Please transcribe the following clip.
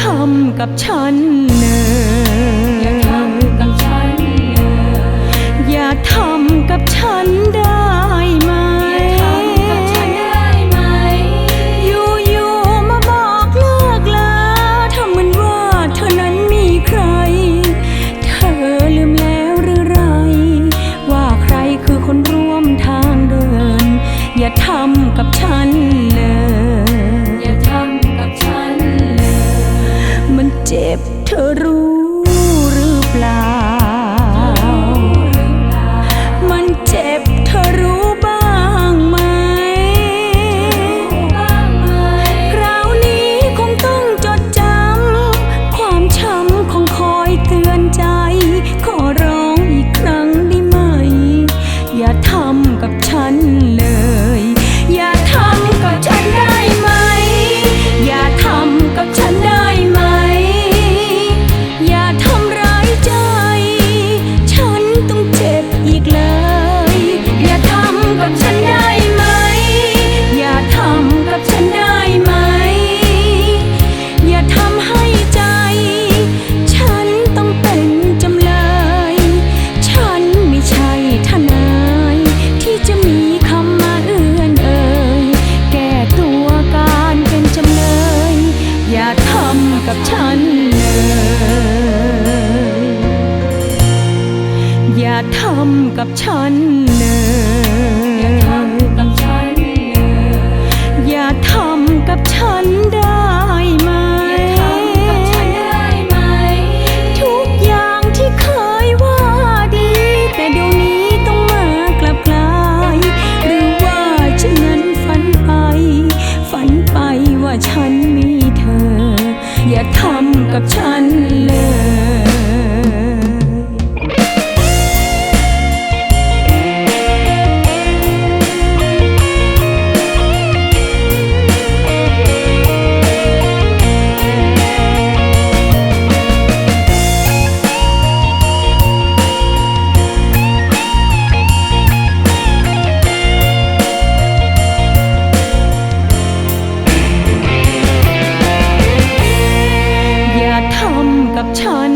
ทำกับฉัน อย่าทำกับฉันเลยอย่าทำกับฉันเลย อย่าทำกับฉันเลย ทำกับฉัน